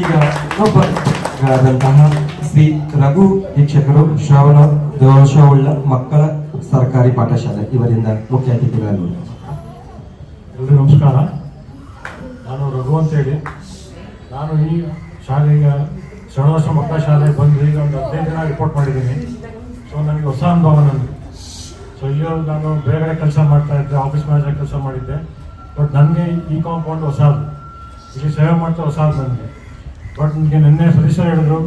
ಈಗ ಇನ್ನೊಬ್ಬರಾದಂತಹ ಶ್ರೀ ರಘು ಶಿಕ್ಷಕರು ಶ್ರವಣ ದೋಷವುಳ್ಳ ಮಕ್ಕಳ ಸರ್ಕಾರಿ ಪಾಠಶಾಲೆ ಇವರಿಂದ ಮುಖ್ಯ ಅತಿಥಿಗಳನ್ನು ಎಲ್ರಿಗೂ ನಮಸ್ಕಾರ. ನಾನು ರಘು ಅಂತೇಳಿ. ನಾನು ಈ ಶಾಲೆಗೆ ಶರಣವರ್ಷ ಮಕ್ಕಳ ಶಾಲೆ ಬಂದು ಈಗ ಒಂದು ಹದಿನೈದು ದಿನ ರಿಪೋರ್ಟ್ ಮಾಡಿದ್ದೀನಿ. ಸೊ ನನಗೆ ಹೊಸ ಅನುಭವ ನನಗೆ ಸೊ ಇಲ್ಲಿ ನಾನು ಬೇರೆ ಕೆಲಸ ಮಾಡ್ತಾ ಇದ್ದೆ ಆಫೀಸ್ ಮ್ಯಾನೇಜರ್ ಕೆಲಸ ಮಾಡಿದ್ದೆ. ಬಟ್ ನನಗೆ ಈ ಕಾಂಪೌಂಡ್ ಹೊಸದು. ಇಲ್ಲಿ ಸೇವೆ ಮಾಡ್ತಾ ಹೊಸದು ನನಗೆ ಬಟ್ ನನಗೆ ನಿನ್ನೆ ಸದಸ್ಯರು ಹೇಳಿದ್ರು,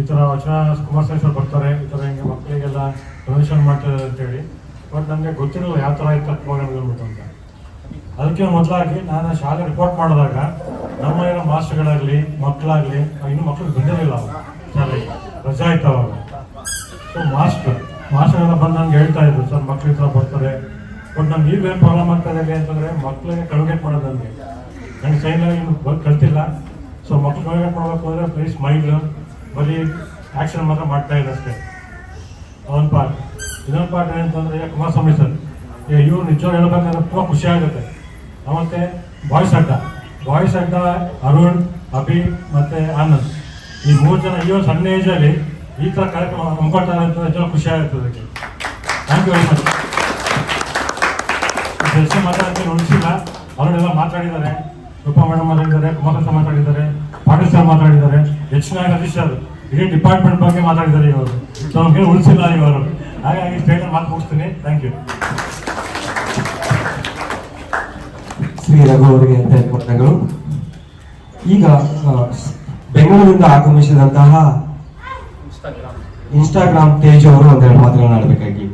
ಈ ಥರ ವಚನ ಸರ್ ಬರ್ತಾರೆ, ಈ ಥರ ಹಿಂಗೆ ಮಕ್ಕಳಿಗೆಲ್ಲ ಡೊನೇಷನ್ ಮಾಡ್ತಾರೆ ಅಂತೇಳಿ. ಬಟ್ ನನಗೆ ಗೊತ್ತಿರಲಿಲ್ಲ ಯಾವ ಥರ ಇತ್ತು ಪ್ರೋಗ್ರಾಮ್ ಅಂದ್ಬಿಟ್ಟು ಅಂತ. ಅದಕ್ಕೆ ಮೊದಲಾಗಿ ನಾನು ಶಾಲೆ ರಿಪೋರ್ಟ್ ಮಾಡಿದಾಗ ನಮ್ಮ ಏನೋ ಮಾಸ್ಟರ್ಗಳಾಗಲಿ, ಮಕ್ಕಳಾಗಲಿ ಇನ್ನು ಮಕ್ಕಳು ಬಂದಿರಲಿಲ್ಲ ಶಾಲೆಗೆ. ರಜಾ ಇತ್ತು ಅವಾಗ. ಸೊ ಮಾಸ್ಟರ್ ಮಾಸ್ಟರ್ ಎಲ್ಲ ಬಂದು ನಂಗೆ ಹೇಳ್ತಾ ಇದ್ರು, ಸರ್ ಮಕ್ಕಳು ಈ ಥರ ಬರ್ತಾರೆ. ಬಟ್ ನಮ್ಗೆ ಈಗ ಏನು ಪ್ರಾಬ್ಲಮ್ ಆಗ್ತಾ ಇದೆ ಅಂತಂದರೆ ಮಕ್ಕಳಿಗೆ ಕಳುಗೇಟ್ ಮಾಡೋದು ನನಗೆ ನನಗೆ ಸೈನ್ ಕಳ್ತಿಲ್ಲ ಸೊ ಮಕ್ಕಳನ್ನ ಕೊಡಬೇಕು ಅಂದರೆ ಬರೀ ಮೈಂಡ್ ಬರೀ ಆ್ಯಕ್ಷನ್ ಮಾತ್ರ ಮಾಡ್ತಾ ಅಷ್ಟೇ. ಒಂದು ಪಾರ್ಟ್ ಇನ್ನೊಂದು ಪಾರ್ಟ್ ಏನಂತಂದರೆ ಕುಮಾರಸ್ವಾಮಿ ಸರ್ ಈಗ ಇವ್ರು ನಿಜವಾಗ ಹೇಳ್ಬೇಕಂದ್ರೆ ತುಂಬ ಖುಷಿ ಆಗುತ್ತೆ. ಬಾಯ್ಸ್ ಅಡ್ಡ. ಬಾಯ್ಸ್ ಅಡ್ಡ ಅರುಣ್, ಅಭಿ ಮತ್ತು ಆನಂದ್. ಈ ಮೂರು ಜನ ಈ ಸಣ್ಣ ಏಜಲ್ಲಿ ಈ ಥರ ಕಾರ್ಯಕ್ರಮ ಹಮ್ಮಿಕೊಳ್ತಾರೆ ಅಂತ ನಿಜವಾಗ ಖುಷಿ ಆಗುತ್ತೆ ಅದಕ್ಕೆ. ಥ್ಯಾಂಕ್ ಯು ವೆರಿ ಮಚ್ ಕೆಲಸ ಮಾತಾಡೋಕ್ಕೆ ಉಳಿಸಿಲ್ಲ ಅವರೆಲ್ಲ ಮಾತಾಡಿದ್ದಾರೆ. ರೂಪಾ ಮೇಡಮ್ ಮಾತಾಡಿದ್ದಾರೆ ಕುಮಾರ ಸರ್ ಮಾತಾಡಿದ್ದಾರೆ ಪಾಟೀಲ್ ಸರ್ ಮಾತಾಡಿದ್ದಾರೆ ಎಚ್ ನಾಗರಾಜ್ ಸರ್ ಇಡೀ ಡಿಪಾರ್ಟ್ಮೆಂಟ್ ಬಗ್ಗೆ ಮಾತಾಡಿದ್ದಾರೆ ಇವರು. ಸೊ ನಮಗೆ ಉಳಿಸಿಲ್ಲ ಇವರು. ಹಾಗಾಗಿ ಸ್ಟೇಟ್ ಮಾತು ಮುಗಿಸ್ತೀನಿ. ಥ್ಯಾಂಕ್ ಯು ಶ್ರೀ ರಘು ಅವರಿಗೆ ಧನ್ಯವಾದಗಳು ಈಗ ಬೆಂಗಳೂರಿಂದ ಆಗಮಿಸಿದಂತಹ ಇನ್ಸ್ಟಾಗ್ರಾಮ್ ತೇಜ್ ಅವರು ಒಂದೆರಡು ಮಾತುಗಳನ್ನ ಆಡಬೇಕಾಗಿ.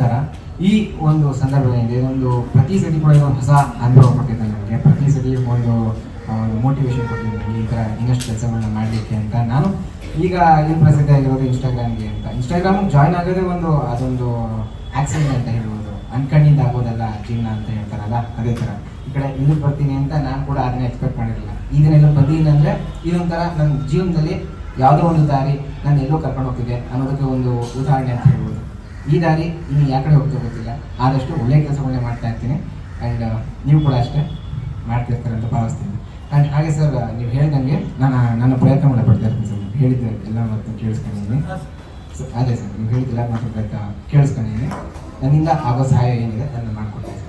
ನಮಸ್ಕಾರ. ಈ ಒಂದು ಸಂದರ್ಭದಲ್ಲಿ ಒಂದು ಪ್ರತಿ ಸತಿ ಕೂಡ ಒಂದು ಹೊಸ ಅನುಭವ ಕೊಟ್ಟಿದೆ ನನಗೆ ಪ್ರತಿ ಸತಿ ಒಂದು ಮೋಟಿವೇಶನ್ ಕೊಟ್ಟಿದ್ದೆ ಈ ಥರ ಇನ್ನಷ್ಟು ಕೆಲಸಗಳನ್ನ ಮಾಡಲಿಕ್ಕೆ ಅಂತ ನಾನು ಈಗ ಏನು ಪ್ರಸಿದ್ಧ ಆಗಿರೋದು ಇನ್ಸ್ಟಾಗ್ರಾಮ್ಗೆ ಅಂತ. ಇನ್ಸ್ಟಾಗ್ರಾಮ್ ಜಾಯ್ನ್ ಆಗೋದೇ ಒಂದು ಅದೊಂದು ಆಕ್ಸಿಡೆಂಟ್ ಅಂತ ಹೇಳ್ಬೋದು. ಅನ್ಕಣ್ಣಿಂದ ಆಗೋದಲ್ಲ ಜೀವನ ಅಂತ ಹೇಳ್ತಾರಲ್ಲ, ಅದೇ ಥರ ಈ ಕಡೆ ಇಲ್ಲಿ ಬರ್ತೀನಿ ಅಂತ ನಾನು ಕೂಡ ಅದನ್ನ ಎಕ್ಸ್ಪೆಕ್ಟ್ ಮಾಡಿರಲಿಲ್ಲ ಇದನ್ನೆಲ್ಲ ಬಂದಿಲ್ಲ ಅಂದರೆ ಇದೊಂಥರ ನನ್ನ ಜೀವನದಲ್ಲಿ ಯಾವುದೋ ಒಂದು ದಾರಿ ನಾನು ಎಲ್ಲೋ ಕರ್ಕೊಂಡು ಹೋಗ್ತಿದೆ ಅನ್ನೋದಕ್ಕೆ ಒಂದು ಉದಾಹರಣೆ ಅಂತ ಹೇಳ್ಬೋದು. ಈ ದಾರಿ ಇನ್ನು ಯಾವ ಕಡೆ ಹೋಗ್ತಾ ಗೊತ್ತಿಲ್ಲ. ಆದಷ್ಟು ಒಳ್ಳೆ ಕೆಲಸಗಳನ್ನೇ ಮಾಡ್ತಾ ಇರ್ತೀನಿ. ಆ್ಯಂಡ್ ನೀವು ಕೂಡ ಅಷ್ಟೇ ಮಾಡ್ತಿರ್ತಾರೆ ಅಂತ ಭಾವಿಸ್ತೀನಿ. ಆ್ಯಂಡ್ ಹಾಗೆ ಸರ್ ನೀವು ಹೇಳಿದಂಗೆ ನಾನು ನನ್ನ ಪ್ರಯತ್ನಗಳನ್ನ ಪಡ್ತಾ ಇರ್ತೀನಿ ಸರ್ ನೀವು ಹೇಳಿದ್ದೆ ಎಲ್ಲ ಮತ್ತು ಕೇಳಿಸ್ಕೊಂಡಿದ್ದೀನಿ. ಸೊ ಅದೇ ಸರ್ ನೀವು ಹೇಳಿದ್ದೆಲ್ಲ ಮಾತು ಪ್ರಯತ್ನ ಕೇಳಿಸ್ಕೊಂಡಿದ್ದೀನಿ. ನನ್ನಿಂದ ಆಗೋ ಸಹಾಯ ಏನಿದೆ ಅದನ್ನು ಮಾಡ್ಕೊಡ್ತೀನಿ.